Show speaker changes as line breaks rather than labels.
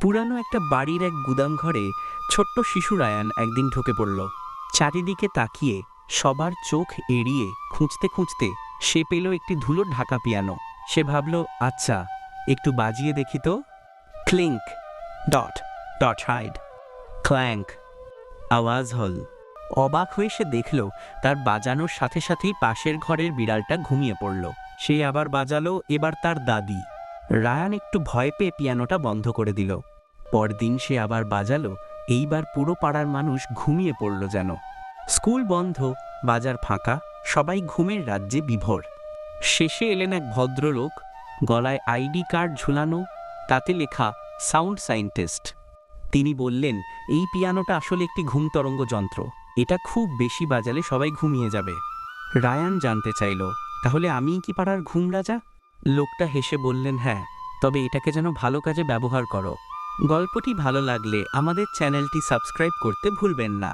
পুরানো একটা বাড়ির এক গুদাম ঘরে ছোট্ট শিশু রায়ান একদিন ঢুকে পড়ল। চারিদিকে তাকিয়ে, সবার চোখ এড়িয়ে, খুঁজতে খুঁজতে সে পেল একটি ধুলো ঢাকা পিয়ানো। সে ভাবল আচ্ছা একটু বাজিয়ে দেখি তো। ক্লিঙ্ক ডট ডট হাইড, ক্ল্যাঙ্ক, আওয়াজ হল। অবাক হয়ে সে দেখল, তার বাজানোর সাথে সাথেই পাশের ঘরের বিড়ালটা ঘুমিয়ে পড়ল। সে আবার বাজালো, এবার তার দাদি। রায়ান একটু ভয় পেয়ে পিয়ানোটা বন্ধ করে দিল। পরদিন সে আবার বাজালো, এইবার পুরো পাড়ার মানুষ ঘুমিয়ে পড়ল যেন। স্কুল বন্ধ, বাজার ফাঁকা, সবাই ঘুমের রাজ্যে বিভোর। শেষে এলেন এক ভদ্রলোক, গলায় আইডি কার্ড ঝুলানো, তাতে লেখা, সাউন্ড সাইন্টিস্ট তিনি বললেন, এই পিয়ানোটা আসলে একটি ঘুম তরঙ্গ যন্ত্র। এটা খুব বেশি বাজালে সবাই ঘুমিয়ে যাবে। রায়ান জানতে চাইল, তাহলে আমিই কি পাড়ার ঘুম রাজা লোকটা হেসে বললেন হ্যাঁ তবে এটাকে যেন ভালো কাজে ব্যবহার করো। গল্পটি ভালো লাগলে আমাদের চ্যানেলটি সাবস্ক্রাইব করতে ভুলবেন না।